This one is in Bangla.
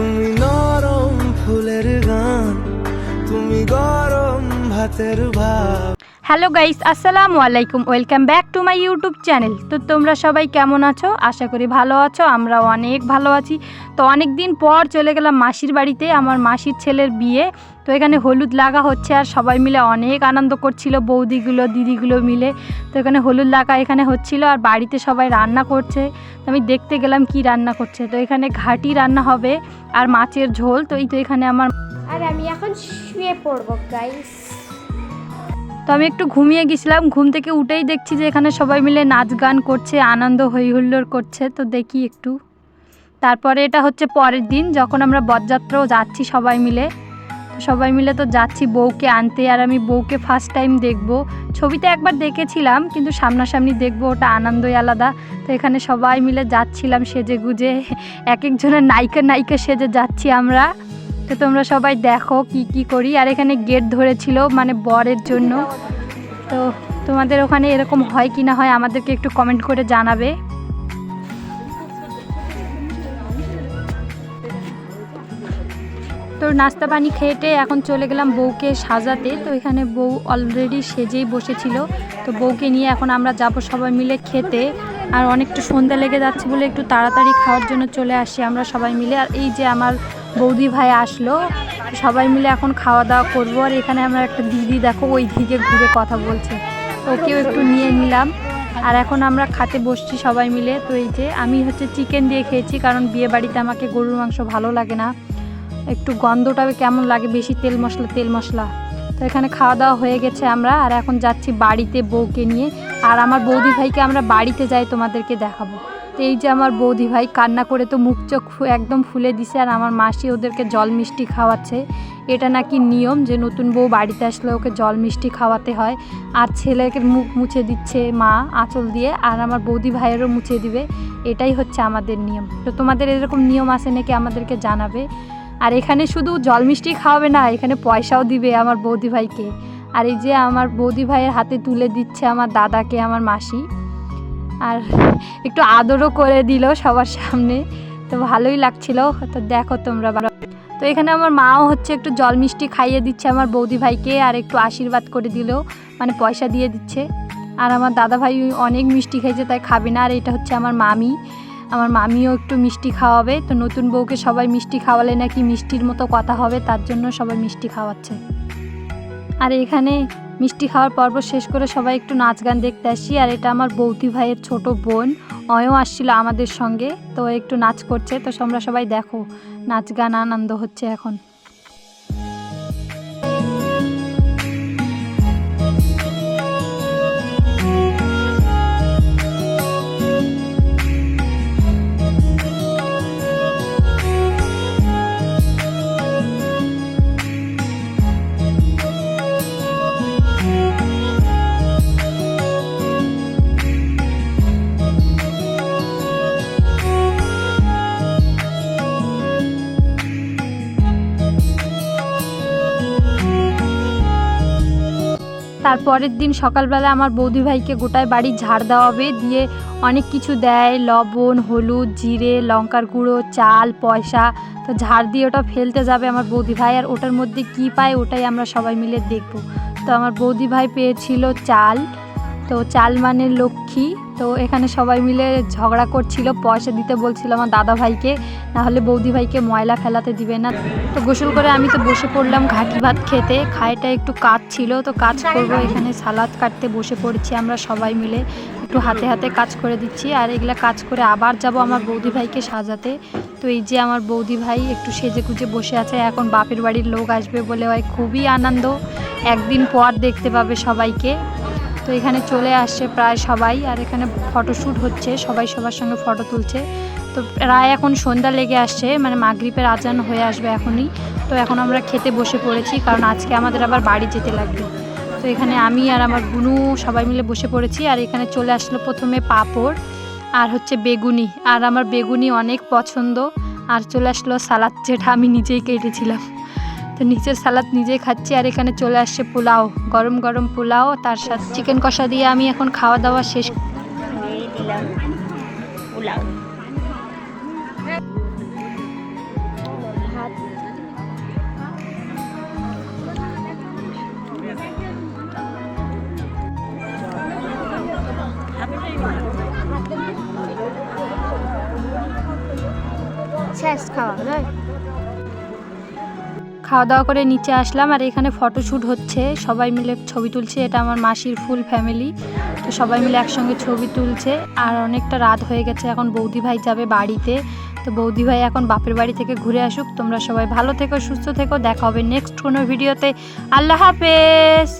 তুমি নরম ফুলের গান তুমি গরম ভাতের ভাত হ্যালো গাইস, আসসালামু আলাইকুম। Welcome back to my YouTube channel. তো তোমরা সবাই কেমন আছো? আশা করি ভালো আছো আমরা অনেক ভালো আছি। তো অনেক দিন পর চলে গেলাম মাসির বাড়িতে, আমার মাসির ছেলের বিয়ে। তো এখানে হলুদ লাগা হচ্ছে আর সবাই মিলে অনেক আনন্দ করছিল, বৌদিগুলো, দিদিগুলো মিলে। তো এখানে হলুদ লাগা এখানে হচ্ছিল আর বাড়িতে সবাই রান্না করছে। তো আমি দেখতে গেলাম কি রান্না করছে। তো এখানে ঘাটি রান্না হবে আর মাছের ঝোল। তো এই তো এখানে আমার আর আমি এখন শুয়ে পড়ব গাইস তো আমি একটু ঘুমিয়ে গেছিলাম, ঘুম থেকে উঠেই দেখছি যে এখানে সবাই মিলে নাচ গান করছে, আনন্দ হই হুল্লোড় করছে, তো দেখি একটু। তারপরে এটা হচ্ছে পরের দিন, যখন আমরা বরযাত্রাও যাচ্ছি সবাই মিলে। সবাই মিলে তো যাচ্ছি বউকে আনতে, আর আমি বউকে ফার্স্ট টাইম দেখব। ছবিতে একবার দেখেছিলাম, কিন্তু সামনাসামনি দেখব ওটা আনন্দই আলাদা। তো এখানে সবাই মিলে যাচ্ছিলাম সেজে গুজে এক একজনের নায়িকা নায়িকা সেজে যাচ্ছি আমরা। তো তোমরা সবাই দেখো কি কি করি। আর এখানে গেট ধরেছিল মানে বরের জন্য। তো তোমাদের ওখানে এরকম হয় কি না হয় আমাদেরকে একটু কমেন্ট করে জানাবে। তো নাস্তা পানি খেয়েটে এখন চলে গেলাম বউকে সাজাতে। তো এখানে বউ অলরেডি সেজেই বসেছিল। তো বউকে নিয়ে এখন আমরা যাব সবাই মিলে খেতে। আর অনেকটা সন্ধ্যা লেগে যাচ্ছে বলে একটু তাড়াতাড়ি খাওয়ার জন্য চলে আসি আমরা সবাই মিলে। আর এই যে আমার বৌদি ভাই আসলো, সবাই মিলে এখন খাওয়া দাওয়া করব। আর এখানে আমরা একটা দিদি দেখো, ওই দিকে ঘুরে কথা বলছে। ওকেও একটু নিয়ে নিলাম। আর এখন আমরা খাতে বসছি সবাই মিলে। তো এই যে আমি হচ্ছে চিকেন দিয়ে খেয়েছি, কারণ বিয়ে বাড়িতে আমাকে গরুর মাংস ভালো লাগে না। একটু গন্ধটা কেমন লাগে, বেশি তেল মশলা তেল মশলা। তো এখানে খাওয়া দাওয়া হয়ে গেছে আমরা। আর এখন যাচ্ছি বাড়িতে বউকে নিয়ে। আর আমার বৌদি ভাইকে আমরা বাড়িতে যাই, তোমাদেরকে দেখাবো। তো এই যে আমার বৌদি ভাই কান্না করে তো মুখ চোখ একদম ফুলে দিছে আর আমার মাসি ওদেরকে জল মিষ্টি খাওয়াচ্ছে। এটা নাকি নিয়ম যে নতুন বউ বাড়িতে আসলে ওকে জল মিষ্টি খাওয়াতে হয় আর ছেলেকে মুখ মুছে দিচ্ছে মা আঁচল দিয়ে আর আমার বৌদি ভাইয়েরও মুছে দিবে। এটাই হচ্ছে আমাদের নিয়ম। তো তোমাদের এরকম নিয়ম আছে নাকি আমাদেরকে জানাবে? আর এখানে শুধু জল মিষ্টি খাওয়াবে না, এখানে পয়সাও দিবে আমার বৌদি ভাইকে। আর এই যে আমার বৌদি ভাইয়ের হাতে তুলে দিচ্ছে আমার দাদাকে, আমার মাসি। আর একটু আদরও করে দিল সবার সামনে। তো ভালোই লাগছিল। তো দেখো তোমরা তো এখানে আমার মাও হচ্ছে একটু জল মিষ্টি খাইয়ে দিচ্ছে আমার বৌদি ভাইকে আর একটু আশীর্বাদ করে দিল মানে পয়সা দিয়ে দিচ্ছে। আর আমার দাদা ভাই অনেক মিষ্টি খেয়েছে, তাই খাবে না। আর এটা হচ্ছে আমার মামি। আমার মামিও একটু মিষ্টি খাওয়াবে। তো নতুন বউকে সবাই মিষ্টি খাওয়ালে নাকি মিষ্টির মতো কথা হবে, তার জন্য সবাই মিষ্টি খাওয়াচ্ছে। আর এখানে মিষ্টি খাওয়ার পর্ব শেষ করে সবাই একটু নাচ গান দেখতে আসি। আর এটা আমার বৌদি ভাইয়ের ছোট বোন, অয়ও আসছিল আমাদের সঙ্গে, তো একটু নাচ করছে। তো তোমরা সবাই দেখো, নাচ গান আনন্দ হচ্ছে এখন। তারপরের দিন সকালবেলা আমার বৌদি ভাইকে গোটায় বাড়ি ঝাড় দেওয়া হবে। দিয়ে অনেক কিছু দেয়, লবণ, হলুদ, জিরে, লঙ্কার গুঁড়ো, চাল, পয়সা। তো ঝাড় দিয়ে ওটা ফেলতে যাবে আমার বৌদি ভাই আর ওটার মধ্যে কি পায় ওটাই আমরা সবাই মিলে দেখব। তো আমার বৌদি ভাই পেয়েছিল চাল। তো চাল মানে লক্ষ্মী। তো এখানে সবাই মিলে ঝগড়া করছিল, পয়সা দিতে বলছিল আমার দাদা ভাইকে, না হলে বৌদি ভাইকে ময়লা ফেলাতে দিবে না। তো গোসল করে আমি তো বসে পড়লাম ঘাটি ভাত খেতে, খাইটা একটু কাজ ছিল তো কাজ করব এখানে, সালাদ কাটতে বসে পড়েছি আমরা সবাই মিলে। একটু হাতে হাতে কাজ করে দিচ্ছি, আর এগুলা কাজ করে আবার যাব আমার বৌদি ভাইকে সাজাতে। তো এই যে আমার বৌদি ভাই একটু সেজে গুজে বসে আছে, এখন বাপের বাড়ির লোক আসবে বলে হয় খুবই আনন্দ। একদিন পর দেখতে পাবে সবাইকে। তো এখানে চলে আসছে প্রায় সবাই আর এখানে ফটোশ্যুট হচ্ছে, সবাই সবার সঙ্গে ফটো তুলছে। তো প্রায় এখন সন্ধ্যা লেগে আসছে মানে মাগরিপের আজান হয়ে আসবে এখনই। তো এখন আমরা খেতে বসে পড়েছি, কারণ আজকে আমাদের আবার বাড়ি যেতে লাগবে। তো এখানে আমি আর আমার বুনু সবাই মিলে বসে পড়েছি, আর এখানে চলে আসলো প্রথমে পাঁপড় আর হচ্ছে বেগুনি। আর আমার বেগুনি অনেক পছন্দ, আর চলে আসলো সালাদ যেটা আমি নিজেই কেটেছিলাম। তো নিচের সালাদ নিজেই খাচ্ছি, আর এখানে চলে আসছে পোলাও গরম গরম পোলাও, তার সাথে চিকেন কষা দিয়ে আমি এখন খাওয়া দাওয়া শেষ দিলাম খাওয়া chest? খাওয়া দাওয়া করে নিচে আসলাম আর এখানে ফটোশ্যুট হচ্ছে। সবাই মিলে ছবি তুলছে। এটা আমার মাসির ফুল ফ্যামিলি। তো সবাই মিলে একসঙ্গে ছবি তুলছে। আর অনেকটা রাত হয়ে গেছে। এখন বৌদি ভাই যাবে বাড়িতে। তো বৌদি ভাই এখন বাপের বাড়ি থেকে ঘুরে আসুক। তোমরা সবাই ভালো থেকো, সুস্থ থেকো। দেখা হবে নেক্সট কোনো ভিডিওতে আল্লাহ হাফেজ!